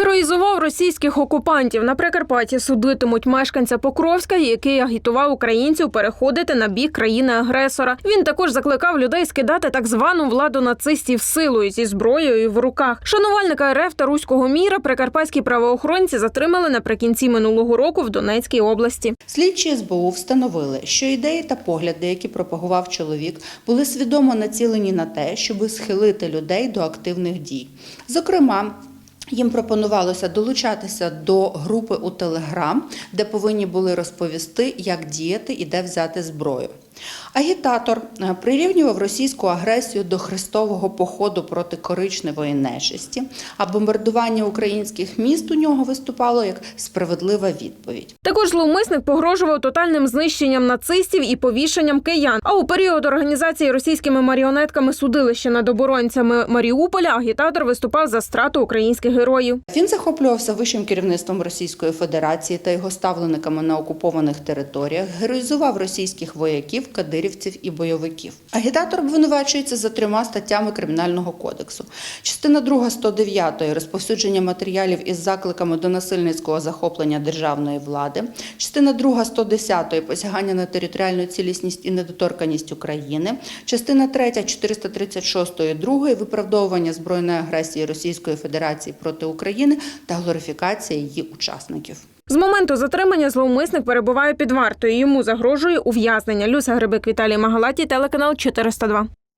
Героїзував російських окупантів. На Прикарпатті судитимуть мешканця Покровська, який агітував українців переходити на бік країни-агресора. Він також закликав людей скидати так звану владу нацистів силою зі зброєю в руках. Шанувальника РФ та руського міра прикарпатські правоохоронці затримали наприкінці минулого року в Донецькій області. Слідчі СБУ встановили, що ідеї та погляди, які пропагував чоловік, були свідомо націлені на те, щоб схилити людей до активних дій. Зокрема, їм пропонувалося долучатися до групи у Телеграм, де повинні були розповісти, як діяти і де взяти зброю. Агітатор е, прирівнював російську агресію до хрестового походу проти коричневої нечисті, а бомбардування українських міст у нього виступало як справедлива відповідь. Також зловмисник погрожував тотальним знищенням нацистів і повішенням киян. А у період організації російськими маріонетками судилища над оборонцями Маріуполя агітатор виступав за страту українських героїв. Він захоплювався вищим керівництвом Російської Федерації та його ставлениками на окупованих територіях, героїзував російських вояків, кадирівців і бойовиків. Агітатор обвинувачується за трьома статтями Кримінального кодексу. Частина 2 109 розповсюдження матеріалів із закликами до насильницького захоплення державної влади, частина 2 110 посягання на територіальну цілісність і недоторканість України, частина 3 436 2 виправдовування збройної агресії Російської Федерації проти України та глорифікація її учасників. З моменту затримання зловмисник перебуває під вартою. Йому загрожує ув'язнення. Люся Грибик Віталій Магалаті, телеканал 402.